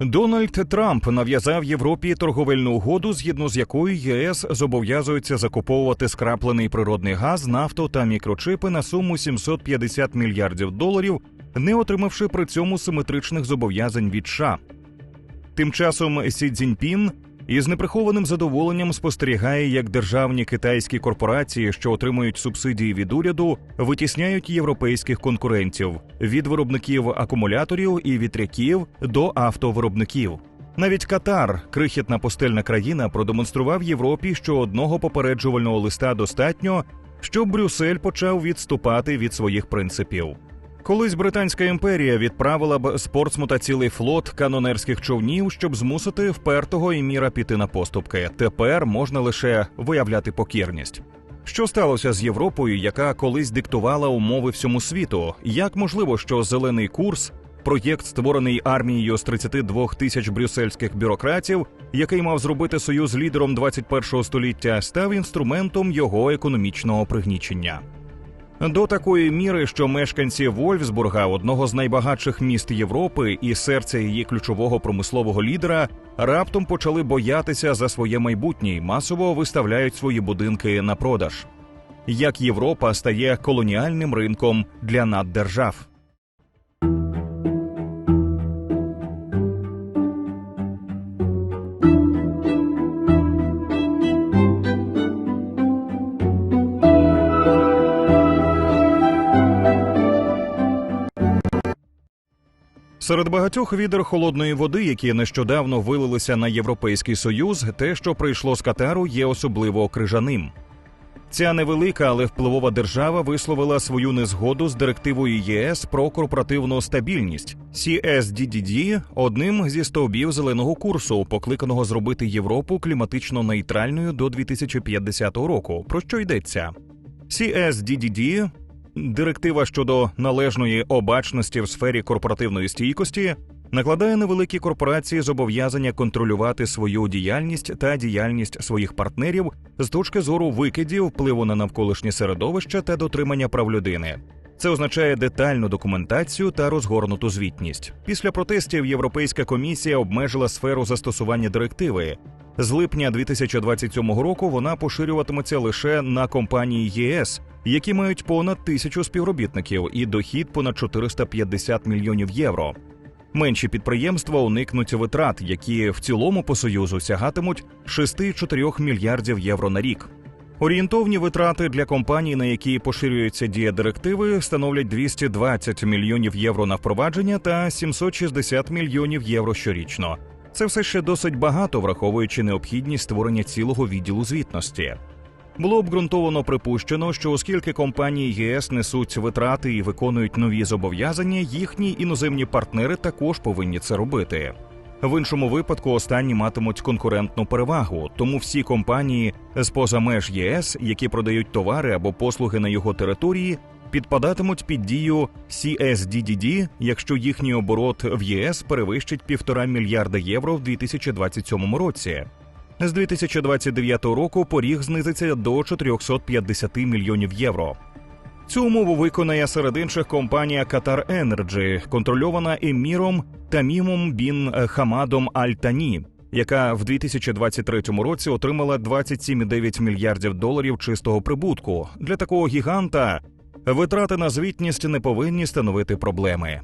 Дональд Трамп нав'язав Європі торговельну угоду, згідно з якою ЄС зобов'язується закуповувати скраплений природний газ, нафту та мікрочипи на суму 750 мільярдів доларів, не отримавши при цьому симетричних зобов'язань від США. Тим часом Сі Цзіньпін із неприхованим задоволенням спостерігає, як державні китайські корпорації, що отримують субсидії від уряду, витісняють європейських конкурентів від виробників акумуляторів і вітряків до автовиробників. Навіть Катар, крихітна пустельна країна, продемонстрував Європі, що одного попереджувального листа достатньо, щоб Брюссель почав відступати від своїх принципів. Колись Британська імперія відправила б з Портсмута цілий флот канонерських човнів, щоб змусити впертого еміра піти на поступки. Тепер можна лише виявляти покірність. Що сталося з Європою, яка колись диктувала умови всьому світу? Як можливо, що зелений курс, проєкт, створений армією з 32 тисяч брюссельських бюрократів, який мав зробити союз лідером 21 століття, став інструментом його економічного пригнічення? До такої міри, що мешканці Вольфсбурга, одного з найбагатших міст Європи і серця її ключового промислового лідера, раптом почали боятися за своє майбутнє і масово виставляють свої будинки на продаж. Як Європа стає колоніальним ринком для наддержав. Серед багатьох відер холодної води, які нещодавно вилилися на Європейський Союз, те, що прийшло з Катару, є особливо крижаним. Ця невелика, але впливова держава висловила свою незгоду з директивою ЄС про корпоративну стабільність CSDDD – одним зі стовбів зеленого курсу, покликаного зробити Європу кліматично нейтральною до 2050 року. Про що йдеться? CSDDD Директива щодо належної обачності в сфері корпоративної стійкості накладає на великі корпорації зобов'язання контролювати свою діяльність та діяльність своїх партнерів з точки зору викидів, впливу на навколишнє середовище та дотримання прав людини. Це означає детальну документацію та розгорнуту звітність. Після протестів Європейська комісія обмежила сферу застосування директиви. З липня 2027 року вона поширюватиметься лише на компанії ЄС, які мають понад тисячу співробітників і дохід понад 450 мільйонів євро. Менші підприємства уникнуть витрат, які в цілому по союзу сягатимуть 6-4 мільярдів євро на рік. Орієнтовні витрати для компаній, на які поширюється дія директиви, становлять 220 мільйонів євро на впровадження та 760 мільйонів євро щорічно. Це все ще досить багато, враховуючи необхідність створення цілого відділу звітності. Було обґрунтовано припущено, що оскільки компанії ЄС несуть витрати і виконують нові зобов'язання, їхні іноземні партнери також повинні це робити. В іншому випадку останні матимуть конкурентну перевагу, тому всі компанії з поза меж ЄС, які продають товари або послуги на його території, підпадатимуть під дію CSDDD, якщо їхній оборот в ЄС перевищить півтора мільярда євро в 2027 році. З 2029 року поріг знизиться до 450 мільйонів євро. Цю умову виконає серед інших компанія Qatar Energy, контрольована еміром Тамімом Бін Хамадом Аль-Тані, яка в 2023 році отримала 27,9 мільярдів доларів чистого прибутку. Для такого гіганта витрати на звітність не повинні становити проблеми.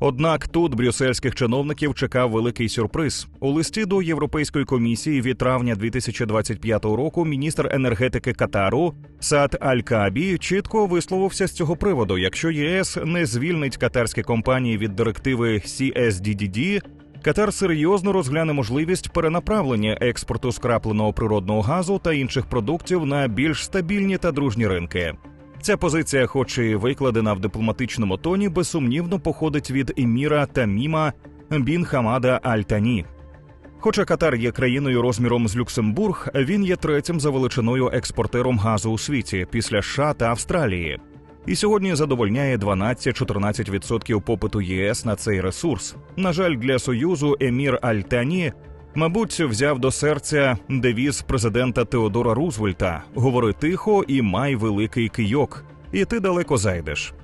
Однак тут брюссельських чиновників чекав великий сюрприз у листі до Європейської комісії від травня 2025 року. Міністр енергетики Катару Сад Аль Кабі чітко висловився з цього приводу. Якщо ЄС не звільнить катарські компанії від директиви CSDDD, Катар серйозно розгляне можливість перенаправлення експорту скрапленого природного газу та інших продуктів на більш стабільні та дружні ринки. Ця позиція, хоч і викладена в дипломатичному тоні, безсумнівно походить від еміра Таміма Бін Хамада Аль-Тані. Хоча Катар є країною розміром з Люксембург, він є третім за величиною експортером газу у світі після США та Австралії. І сьогодні задовольняє 12-14% попиту ЄС на цей ресурс. На жаль, для союзу Емір Аль-Тані Мабуть, взяв до серця девіз президента Теодора Рузвельта: говори тихо і май великий кийок, і ти далеко зайдеш.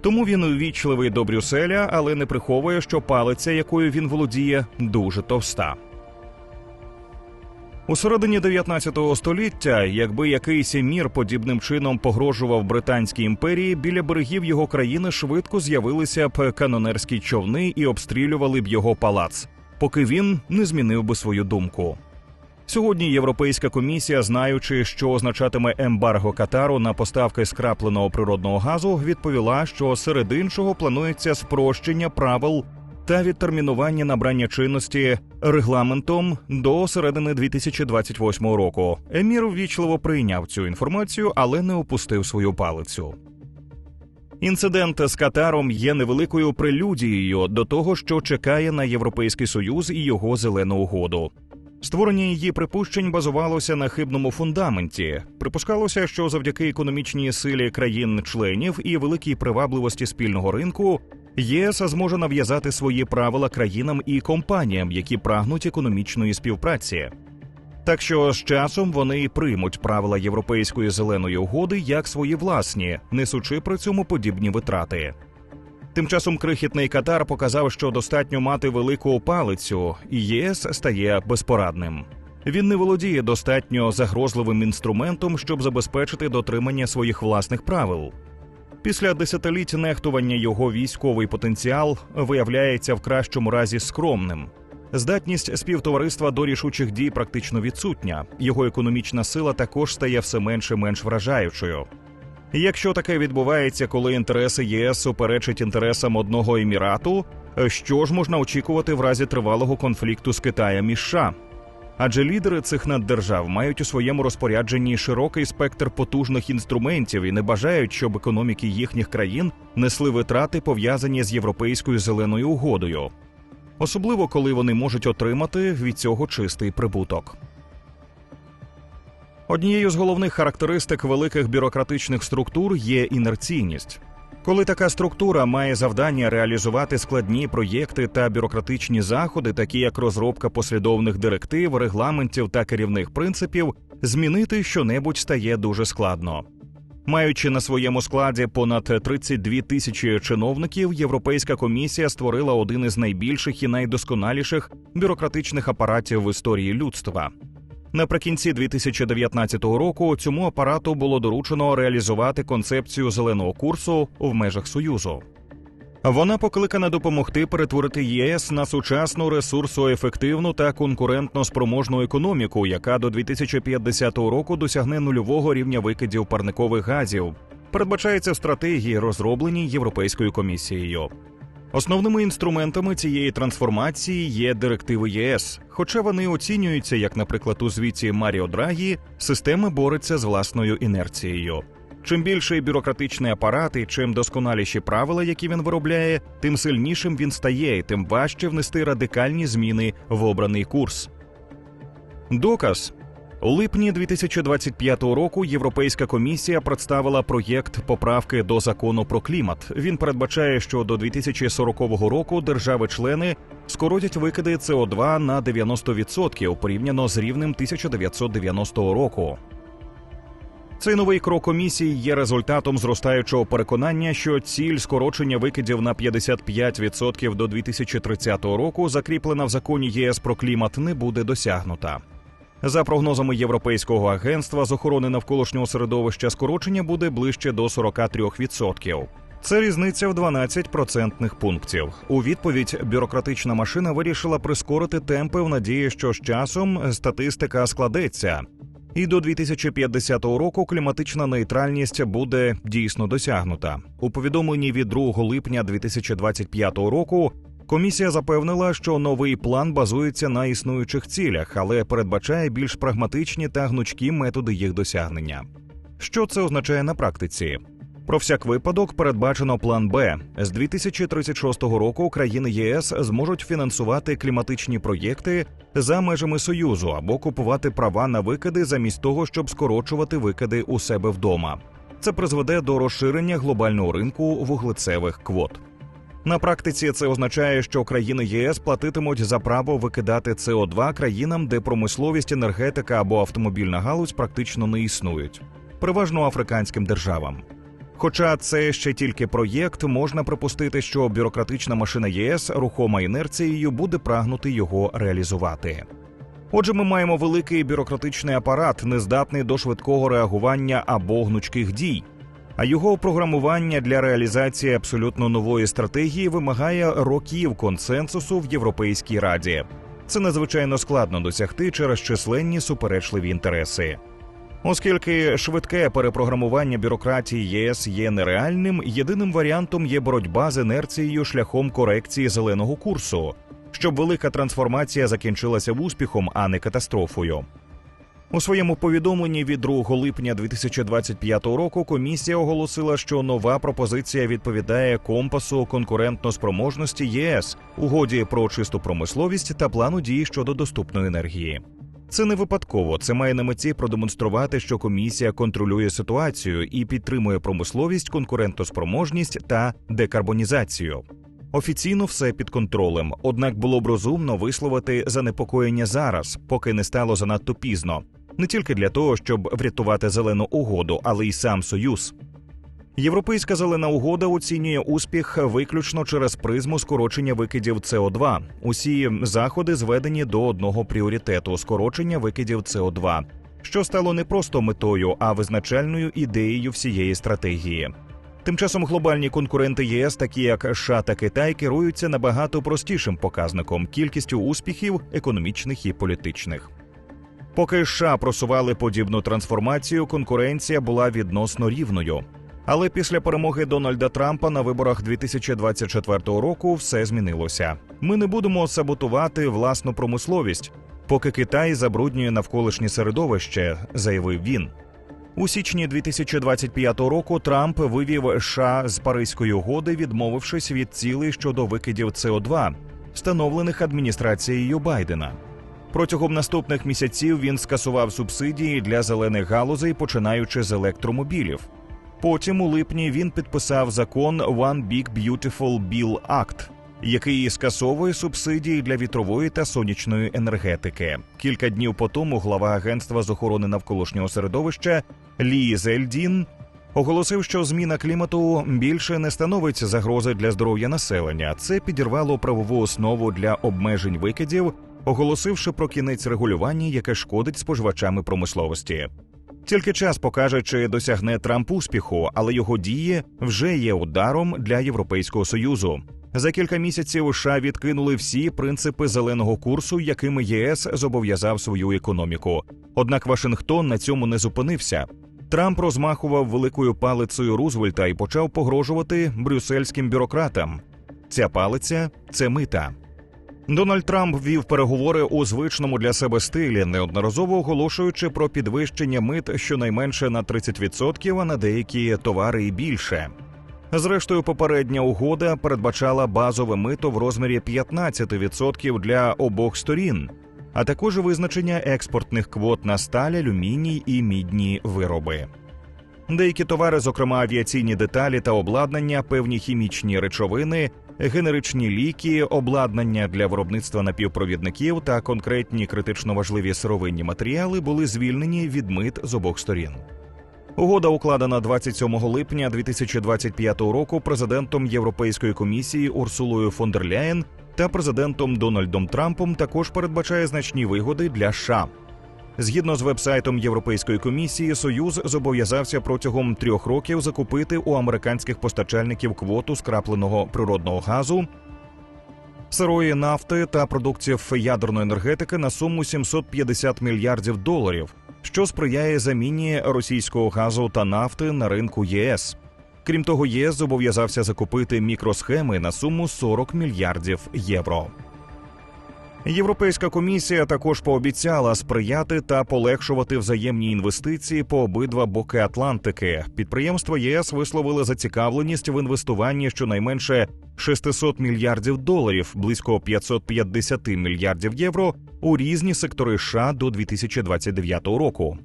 Тому він увічливий до Брюсселя, але не приховує, що палиця, якою він володіє, дуже товста. У середині 19 століття, якби якийсь емір подібним чином погрожував Британській імперії, біля берегів його країни швидко з'явилися б канонерські човни і обстрілювали б його палац, поки він не змінив би свою думку. Сьогодні Європейська комісія, знаючи, що означатиме ембарго Катару на поставки скрапленого природного газу, відповіла, що серед іншого планується спрощення правил та відтермінування набрання чинності регламентом до середини 2028 року. Емір ввічливо прийняв цю інформацію, але не опустив свою палицю. Інцидент з Катаром є невеликою прелюдією до того, що чекає на Європейський Союз і його зелену угоду. Створення її припущень базувалося на хибному фундаменті. Припускалося, що завдяки економічній силі країн-членів і великій привабливості спільного ринку ЄС зможе нав'язати свої правила країнам і компаніям, які прагнуть економічної співпраці. Так що з часом вони й приймуть правила європейської зеленої угоди як свої власні, несучи при цьому подібні витрати. Тим часом крихітний Катар показав, що достатньо мати велику палицю, і ЄС стає безпорадним. Він не володіє достатньо загрозливим інструментом, щоб забезпечити дотримання своїх власних правил. Після десятиліть нехтування його військовий потенціал виявляється в кращому разі скромним. Здатність співтовариства до рішучих дій практично відсутня. Його економічна сила також стає все менш і менш вражаючою. Якщо таке відбувається, коли інтереси ЄС суперечать інтересам одного емірату, що ж можна очікувати в разі тривалого конфлікту з Китаєм і США? Адже лідери цих наддержав мають у своєму розпорядженні широкий спектр потужних інструментів і не бажають, щоб економіки їхніх країн несли витрати пов'язані з європейською зеленою угодою, особливо коли вони можуть отримати від цього чистий прибуток. Однією з головних характеристик великих бюрократичних структур є інерційність. Коли така структура має завдання реалізувати складні проєкти та бюрократичні заходи, такі як розробка послідовних директив, регламентів та керівних принципів, змінити щонебудь стає дуже складно. Маючи на своєму складі понад 32 тисячі чиновників, Європейська комісія створила один із найбільших і найдосконаліших бюрократичних апаратів в історії людства. Наприкінці 2019 року цьому апарату було доручено реалізувати концепцію зеленого курсу в межах союзу. Вона покликана допомогти перетворити ЄС на сучасну ресурсоефективну та конкурентно спроможну економіку, яка до 2050 року досягне нульового рівня викидів парникових газів. Передбачається стратегії, розробленій Європейською комісією. Основними інструментами цієї трансформації є директиви ЄС, хоча вони оцінюються, як, наприклад, у звіті Маріо Драгі, система бореться з власною інерцією. Чим більший бюрократичний апарат і чим досконаліші правила, які він виробляє, тим сильнішим він стає, і тим важче внести радикальні зміни в обраний курс. Доказ у липні 2025 року Європейська комісія представила проєкт поправки до закону про клімат. Він передбачає, що до 2040 року держави-члени скоротять викиди СО2 на 90% порівняно з рівнем 1990 року. Цей новий крок комісії є результатом зростаючого переконання, що ціль скорочення викидів на 55% до 2030 року, закріплена в законі ЄС про клімат, не буде досягнута. За прогнозами Європейського агентства з охорони навколишнього середовища скорочення буде ближче до 43%. Це різниця в 12 процентних пунктів. У відповідь бюрократична машина вирішила прискорити темпи в надії, що з часом статистика складеться. І до 2050 року кліматична нейтральність буде дійсно досягнута. У повідомленні від 2 липня 2025 року комісія запевнила, що новий план базується на існуючих цілях, але передбачає більш прагматичні та гнучкі методи їх досягнення. Що це означає на практиці? Про всяк випадок передбачено план Б з 2036 року. Країни ЄС зможуть фінансувати кліматичні проєкти за межами союзу або купувати права на викиди замість того, щоб скорочувати викиди у себе вдома. Це призведе до розширення глобального ринку вуглецевих квот. На практиці це означає, що країни ЄС платитимуть за право викидати СО2 країнам, де промисловість, енергетика або автомобільна галузь практично не існують, переважно африканським державам. Хоча це ще тільки проєкт, можна припустити, що бюрократична машина ЄС рухома інерцією буде прагнути його реалізувати. Отже, ми маємо великий бюрократичний апарат, нездатний до швидкого реагування або гнучких дій. А його програмування для реалізації абсолютно нової стратегії вимагає років консенсусу в Європейській раді. Це надзвичайно складно досягти через численні суперечливі інтереси. Оскільки швидке перепрограмування бюрократії ЄС є нереальним, єдиним варіантом є боротьба з інерцією шляхом корекції зеленого курсу, щоб велика трансформація закінчилася успіхом, а не катастрофою. У своєму повідомленні від 2 липня 2025 року комісія оголосила, що нова пропозиція відповідає компасу конкурентноспроможності ЄС, угоді про чисту промисловість та плану дій щодо доступної енергії. Це не випадково. Це має на меті продемонструвати, що комісія контролює ситуацію і підтримує промисловість, конкурентоспроможність та декарбонізацію. Офіційно все під контролем, однак було б розумно висловити занепокоєння зараз, поки не стало занадто пізно, не тільки для того, щоб врятувати зелену угоду, але й сам союз. Європейська зелена угода оцінює успіх виключно через призму скорочення викидів СО2. Усі заходи зведені до одного пріоритету скорочення викидів СО2, що стало не просто метою, а визначальною ідеєю всієї стратегії. Тим часом глобальні конкуренти ЄС, такі як США та Китай, керуються набагато простішим показником кількістю успіхів економічних і політичних. Поки США просували подібну трансформацію, конкуренція була відносно рівною. Але після перемоги Дональда Трампа на виборах 2024 року все змінилося. Ми не будемо саботувати власну промисловість, поки Китай забруднює навколишнє середовище, заявив він. У січні 2025 року Трамп вивів США з Паризької угоди, відмовившись від цілей щодо викидів СО2, встановлених адміністрацією Байдена. Протягом наступних місяців він скасував субсидії для зелених галузей, починаючи з електромобілів. Потім у липні він підписав закон One Big Beautiful Bill Act, який скасовує субсидії для вітрової та сонячної енергетики. Кілька днів по тому глава агентства з охорони навколишнього середовища Лі Зельдін оголосив, що зміна клімату більше не становить загрози для здоров'я населення. Це підірвало правову основу для обмежень викидів, оголосивши про кінець регулювання, яке шкодить споживачами промисловості. Тільки час покаже, чи досягне Трамп успіху, але його дії вже є ударом для Європейського союзу. За кілька місяців США відкинули всі принципи зеленого курсу, якими ЄС зобов'язав свою економіку. Однак Вашингтон на цьому не зупинився. Трамп розмахував великою палицею Рузвельта і почав погрожувати брюссельським бюрократам. Ця палиця це мита. Дональд Трамп вів переговори у звичному для себе стилі, неодноразово оголошуючи про підвищення мит щонайменше на 30%, а на деякі товари і більше. Зрештою, попередня угода передбачала базове мито в розмірі 15% для обох сторін, а також визначення експортних квот на сталь, алюміній і мідні вироби. Деякі товари, зокрема авіаційні деталі та обладнання, певні хімічні речовини, генеричні ліки, обладнання для виробництва напівпровідників та конкретні критично важливі сировинні матеріали були звільнені від мит з обох сторін. Угода укладена 27 липня 2025 року президентом Європейської комісії Урсулою фон дер Ляєн та президентом Дональдом Трампом також передбачає значні вигоди для США. Згідно з вебсайтом Європейської комісії, Союз зобов'язався протягом трьох років закупити у американських постачальників квоту скрапленого природного газу, сирої нафти та продуктів ядерної енергетики на суму 750 мільярдів доларів, що сприяє заміні російського газу та нафти на ринку ЄС. Крім того, ЄС зобов'язався закупити мікросхеми на суму 40 мільярдів євро. Європейська комісія також пообіцяла сприяти та полегшувати взаємні інвестиції по обидва боки Атлантики. Підприємства ЄС висловили зацікавленість в інвестуванні щонайменше 600 мільярдів доларів, близько 550 мільярдів євро у різні сектори США до 2029 року.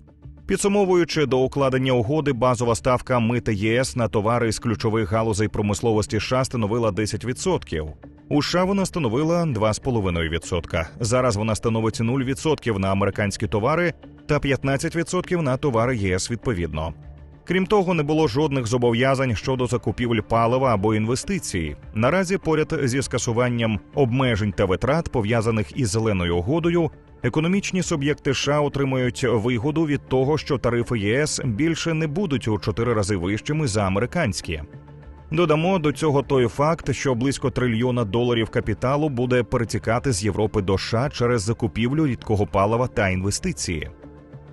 Підсумовуючи до укладення угоди, базова ставка мита ЄС на товари з ключових галузей промисловості США становила 10%. У США вона становила 2,5%. Зараз вона становить 0% на американські товари та 15% на товари ЄС відповідно. Крім того, не було жодних зобов'язань щодо закупівель палива або інвестицій. Наразі, поряд зі скасуванням обмежень та витрат, пов'язаних із зеленою угодою, економічні суб'єкти США отримують вигоду від того, що тарифи ЄС більше не будуть у чотири рази вищими за американські. Додамо до цього той факт, що близько трильйона доларів капіталу буде перетікати з Європи до США через закупівлю рідкого палива та інвестиції.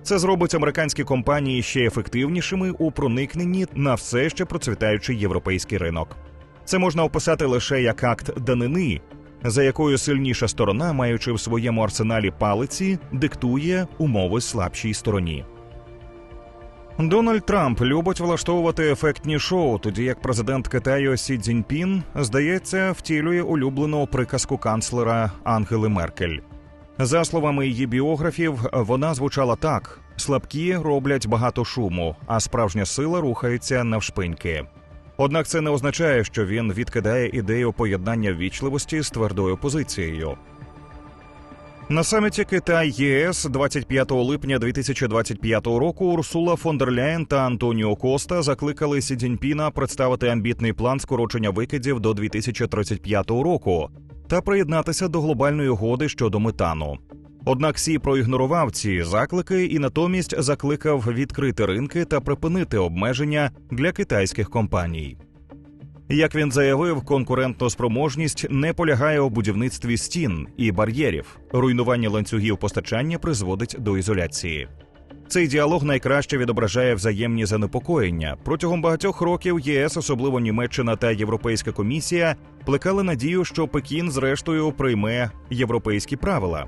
Це зробить американські компанії ще ефективнішими у проникненні на все ще процвітаючий європейський ринок. Це можна описати лише як акт данини, за якою сильніша сторона, маючи в своєму арсеналі палиці, диктує умови слабшій стороні. Дональд Трамп любить влаштовувати ефектні шоу, тоді як президент Китаю Сі Цзіньпін, здається, втілює улюблену приказку канцлера Ангели Меркель. За словами її біографів, вона звучала так: слабкі роблять багато шуму, а справжня сила рухається навшпиньки. Однак це не означає, що він відкидає ідею поєднання ввічливості з твердою позицією. На саміті Китай ЄС 25 липня 2025 року Урсула фон дер Ляєн та Антоніо Коста закликали Сі Цзіньпіна представити амбітний план скорочення викидів до 2035 року та приєднатися до глобальної угоди щодо метану. Однак Сі проігнорував ці заклики і натомість закликав відкрити ринки та припинити обмеження для китайських компаній. Як він заявив, конкурентна спроможність не полягає у будівництві стін і бар'єрів. Руйнування ланцюгів постачання призводить до ізоляції. Цей діалог найкраще відображає взаємні занепокоєння. Протягом багатьох років ЄС, особливо Німеччина та Європейська комісія, плекали надію, що Пекін, зрештою, прийме європейські правила.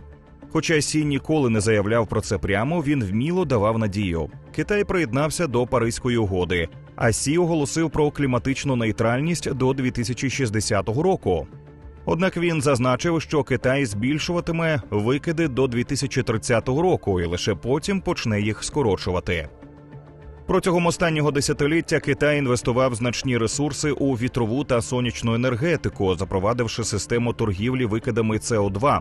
Хоча Сі ніколи не заявляв про це прямо, він вміло давав надію. Китай приєднався до Паризької угоди, а Сі оголосив про кліматичну нейтральність до 2060 року. Однак він зазначив, що Китай збільшуватиме викиди до 2030 року і лише потім почне їх скорочувати. Протягом останнього десятиліття Китай інвестував значні ресурси у вітрову та сонячну енергетику, запровадивши систему торгівлі викидами СО2,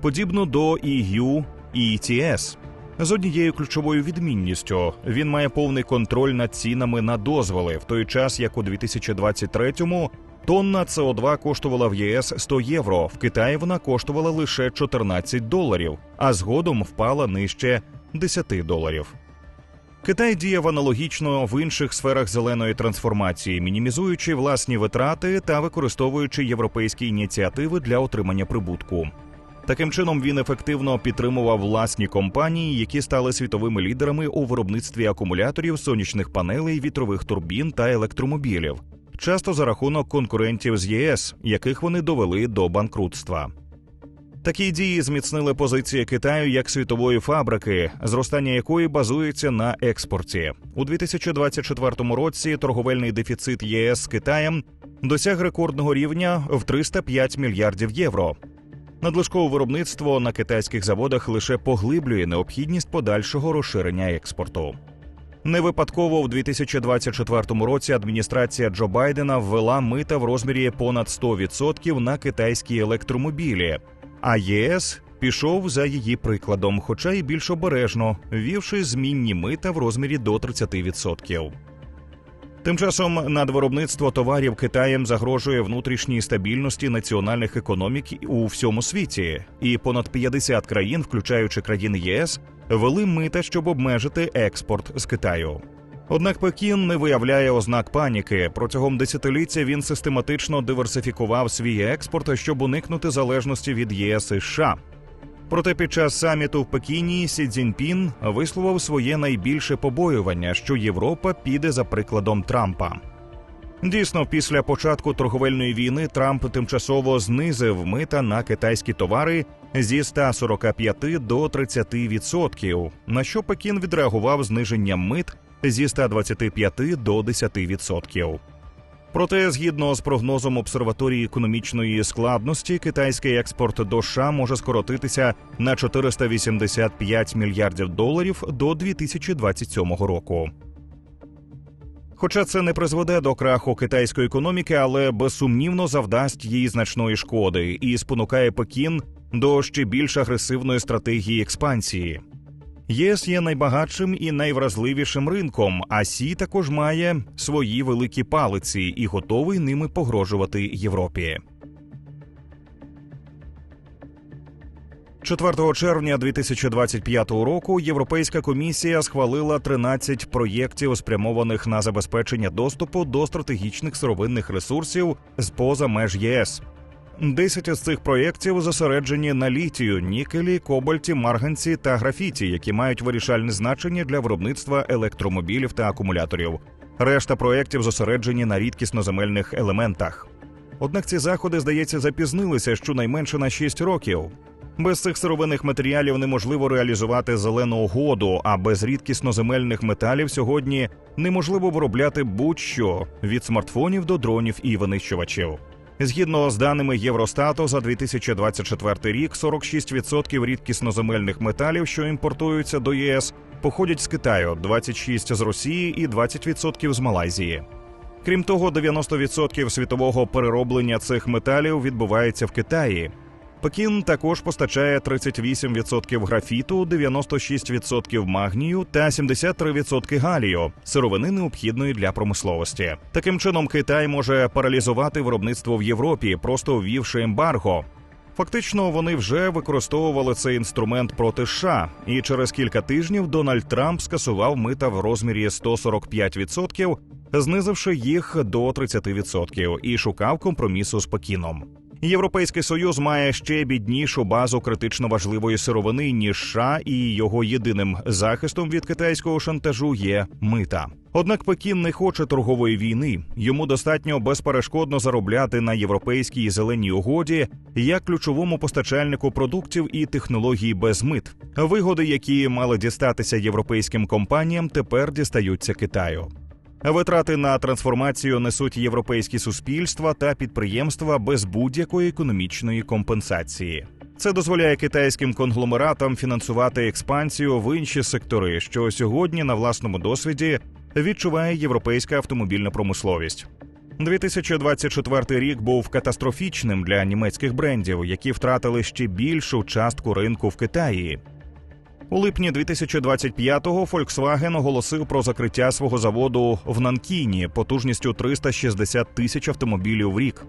подібну до EU ETS. З однією ключовою відмінністю він має повний контроль над цінами на дозволи, в той час як у 2023-му тонна СО2 коштувала в ЄС 100 євро. В Китаї вона коштувала лише 14 доларів, а згодом впала нижче 10 доларів. Китай діяв аналогічно в інших сферах зеленої трансформації, мінімізуючи власні витрати та використовуючи європейські ініціативи для отримання прибутку. Таким чином він ефективно підтримував власні компанії, які стали світовими лідерами у виробництві акумуляторів, сонячних панелей, вітрових турбін та електромобілів, часто за рахунок конкурентів з ЄС, яких вони довели до банкрутства. Такі дії зміцнили позиції Китаю як світової фабрики, зростання якої базується на експорті у 2024 році. Торговельний дефіцит ЄС з Китаєм досяг рекордного рівня в 305 мільярдів євро. Надлишкове виробництво на китайських заводах лише поглиблює необхідність подальшого розширення експорту. Не випадково у 2024 році адміністрація Джо Байдена ввела мита в розмірі понад 100% на китайські електромобілі, а ЄС пішов за її прикладом, хоча й більш обережно, ввівши змінні мита в розмірі до 30%. Тим часом надвиробництво товарів Китаєм загрожує внутрішній стабільності національних економік у всьому світі, і понад 50 країн, включаючи країни ЄС, вели мита, щоб обмежити експорт з Китаю. Однак Пекін не виявляє ознак паніки. Протягом десятиліття він систематично диверсифікував свій експорт, щоб уникнути залежності від ЄС і США. Проте під час саміту в Пекіні Сі Цзіньпін висловив своє найбільше побоювання, що Європа піде за прикладом Трампа. Дійсно, після початку торговельної війни Трамп тимчасово знизив мита на китайські товари зі 145 до 30%, на що Пекін відреагував зниженням мит зі 125 до 10%. Проте, згідно з прогнозом обсерваторії економічної складності, китайський експорт до США може скоротитися на 485 мільярдів доларів до 2027 року. Хоча це не призведе до краху китайської економіки, але безсумнівно завдасть їй значної шкоди і спонукає Пекін до ще більш агресивної стратегії експансії. ЄС є найбагатшим і найвразливішим ринком, а Сі також має свої великі палиці і готовий ними погрожувати Європі. 4 червня 2025 року Європейська комісія схвалила 13 проєктів, спрямованих на забезпечення доступу до стратегічних сировинних ресурсів з поза меж ЄС. Десять із цих проєктів зосереджені на літію, нікелі, кобальті, марганці та графіті, які мають вирішальне значення для виробництва електромобілів та акумуляторів. Решта проєктів зосереджені на рідкісноземельних елементах. Однак ці заходи, здається, запізнилися щонайменше на 6 років. Без цих сировинних матеріалів неможливо реалізувати зелену угоду, а без рідкісноземельних металів сьогодні неможливо виробляти будь-що від смартфонів до дронів і винищувачів. Згідно з даними Євростату, за 2024 рік 46% рідкісноземельних металів, що імпортуються до ЄС, походять з Китаю, 26% з Росії і 20% з Малайзії. Крім того, 90% світового перероблення цих металів відбувається в Китаї. Пекін також постачає 38% графіту, 96% магнію та 73% галію сировини необхідної для промисловості. Таким чином, Китай може паралізувати виробництво в Європі, просто ввівши ембарго. Фактично, вони вже використовували цей інструмент проти США, і через кілька тижнів Дональд Трамп скасував мита в розмірі 145%, знизивши їх до 30% і шукав компромісу з Пекіном. Європейський союз має ще біднішу базу критично важливої сировини ніж США, і його єдиним захистом від китайського шантажу є мита. Однак Пекін не хоче торгової війни. Йому достатньо безперешкодно заробляти на європейській зеленій угоді як ключовому постачальнику продуктів і технологій без мит. Вигоди, які мали дістатися європейським компаніям, тепер дістаються Китаю. Витрати на трансформацію несуть європейські суспільства та підприємства без будь-якої економічної компенсації. Це дозволяє китайським конгломератам фінансувати експансію в інші сектори, що сьогодні на власному досвіді відчуває європейська автомобільна промисловість. 2024 рік був катастрофічним для німецьких брендів, які втратили ще більшу частку ринку в Китаї. У липні 2025-го Volkswagen оголосив про закриття свого заводу в Нанкіні потужністю 360 тисяч автомобілів в рік.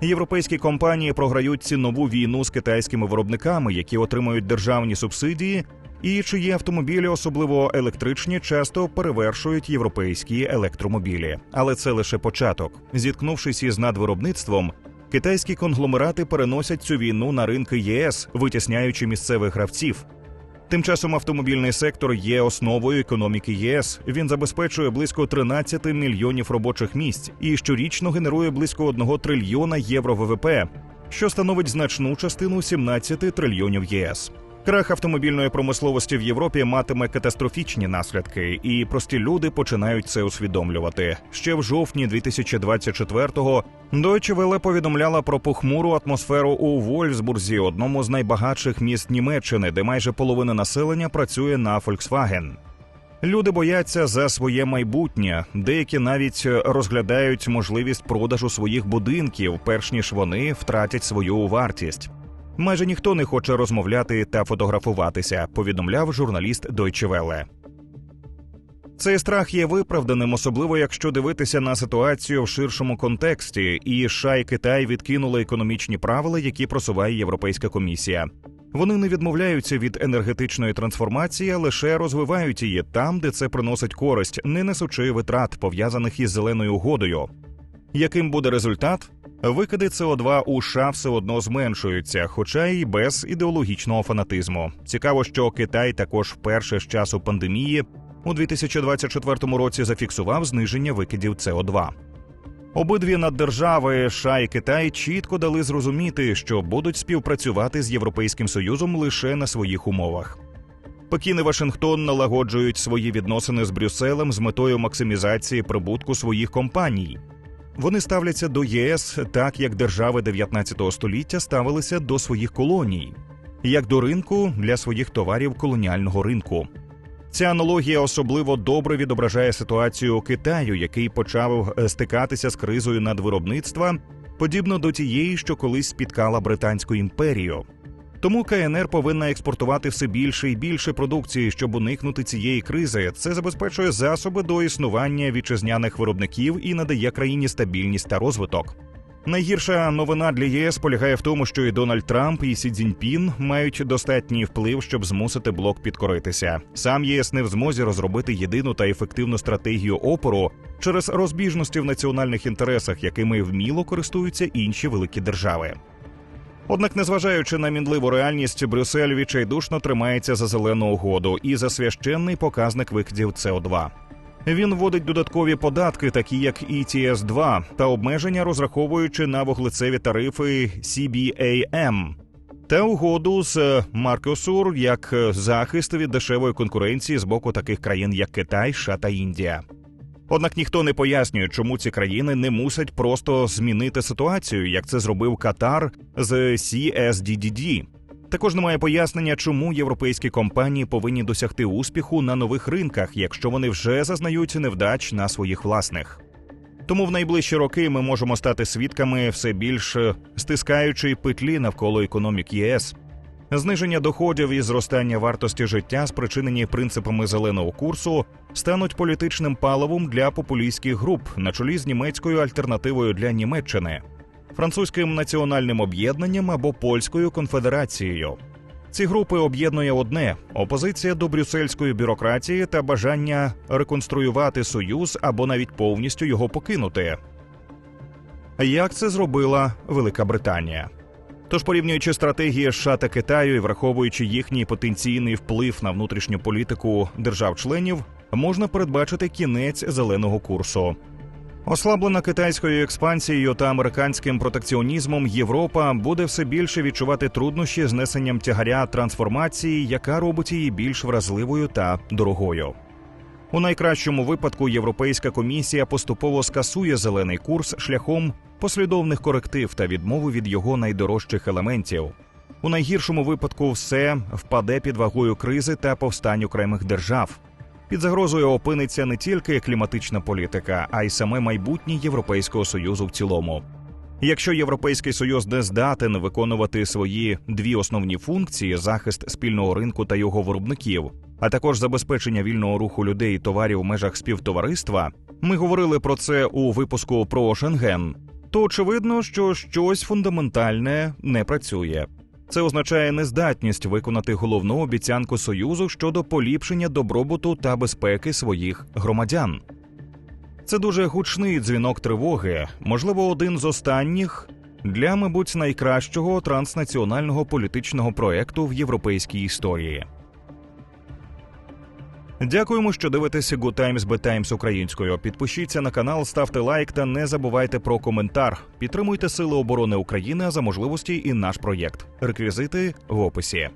Європейські компанії програють цінову війну з китайськими виробниками, які отримують державні субсидії, і чиї автомобілі, особливо електричні, часто перевершують європейські електромобілі. Але це лише початок. Зіткнувшись із надвиробництвом, китайські конгломерати переносять цю війну на ринки ЄС, витісняючи місцевих гравців. Тим часом автомобільний сектор є основою економіки ЄС. Він забезпечує близько 13 мільйонів робочих місць і щорічно генерує близько 1 трильйона євро ВВП, що становить значну частину 17 трильйонів єС. Крах автомобільної промисловості в Європі матиме катастрофічні наслідки, і прості люди починають це усвідомлювати. Ще в жовтні 2024-го Deutsche Welle повідомляла про похмуру атмосферу у Вольфсбурзі, одному з найбагатших міст Німеччини, де майже половина населення працює на Volkswagen. Люди бояться за своє майбутнє, деякі навіть розглядають можливість продажу своїх будинків, перш ніж вони втратять свою вартість. Майже ніхто не хоче розмовляти та фотографуватися, повідомляв журналіст Deutsche Welle. Цей страх є виправданим, особливо якщо дивитися на ситуацію в ширшому контексті, і США і Китай відкинули економічні правила, які просуває Європейська комісія. Вони не відмовляються від енергетичної трансформації, а лише розвивають її там, де це приносить користь, не несучи витрат, пов'язаних із зеленою угодою. Яким буде результат? Викиди СО2 у США все одно зменшуються, хоча й без ідеологічного фанатизму. Цікаво, що Китай також вперше з часу пандемії у 2024 році зафіксував зниження викидів СО2. Обидві наддержави США і Китай чітко дали зрозуміти, що будуть співпрацювати з Європейським Союзом лише на своїх умовах. Пекін і Вашингтон налагоджують свої відносини з Брюсселем з метою максимізації прибутку своїх компаній. Вони ставляться до ЄС так, як держави 19 століття ставилися до своїх колоній, як до ринку для своїх товарів колоніального ринку. Ця аналогія особливо добре відображає ситуацію Китаю, який почав е, стикатися з кризою надвиробництва, подібно до тієї, що колись спіткала Британську імперію. Тому КНР повинна експортувати все більше і більше продукції, щоб уникнути цієї кризи. Це забезпечує засоби до існування вітчизняних виробників і надає країні стабільність та розвиток. Найгірша новина для ЄС полягає в тому, що і Дональд Трамп, і Сі Цзіньпін мають достатній вплив, щоб змусити блок підкоритися. Сам ЄС не в змозі розробити єдину та ефективну стратегію опору через розбіжності в національних інтересах, якими вміло користуються інші великі держави. Однак, незважаючи на мінливу реальність, Брюссель відчайдушно тримається за зелену угоду і за священний показник викидів СО2. Він вводить додаткові податки, такі як ets 2 та обмеження, розраховуючи на вуглецеві тарифи CBAM, та угоду з Маркосур як захист від дешевої конкуренції з боку таких країн, як Китай, США та Індія. Однак ніхто не пояснює, чому ці країни не мусять просто змінити ситуацію, як це зробив Катар з CSDDD. Також немає пояснення, чому європейські компанії повинні досягти успіху на нових ринках, якщо вони вже зазнають невдач на своїх власних. Тому в найближчі роки ми можемо стати свідками все більш стискаючої петлі навколо економік ЄС. Зниження доходів і зростання вартості життя, спричинені принципами зеленого курсу, стануть політичним паливом для популістських груп на чолі з німецькою альтернативою для Німеччини, французьким національним об'єднанням або польською конфедерацією. Ці групи об'єднує одне опозиція до брюссельської бюрократії та бажання реконструювати союз або навіть повністю його покинути. Як це зробила Велика Британія? Тож, порівнюючи стратегії США та Китаю і враховуючи їхній потенційний вплив на внутрішню політику держав-членів, можна передбачити кінець зеленого курсу. Ослаблена китайською експансією та американським протекціонізмом, Європа буде все більше відчувати труднощі з несенням тягаря трансформації, яка робить її більш вразливою та дорогою. У найкращому випадку Європейська комісія поступово скасує зелений курс шляхом послідовних коректив та відмови від його найдорожчих елементів. У найгіршому випадку все впаде під вагою кризи та повстань окремих держав. Під загрозою опиниться не тільки кліматична політика, а й саме майбутнє Європейського союзу в цілому. Якщо європейський союз не здатен виконувати свої дві основні функції захист спільного ринку та його виробників, а також забезпечення вільного руху людей і товарів в межах співтовариства, ми говорили про це у випуску про Шенген. То очевидно, що щось фундаментальне не працює. Це означає нездатність виконати головну обіцянку союзу щодо поліпшення добробуту та безпеки своїх громадян. Це дуже гучний дзвінок тривоги, можливо, один з останніх для, мабуть, найкращого транснаціонального політичного проекту в європейській історії. Дякуємо, що дивитесь Good Times Bad Times українською. Підпишіться на канал, ставте лайк та не забувайте про коментар. Підтримуйте Сили оборони України за можливості і наш проєкт. Реквізити в описі.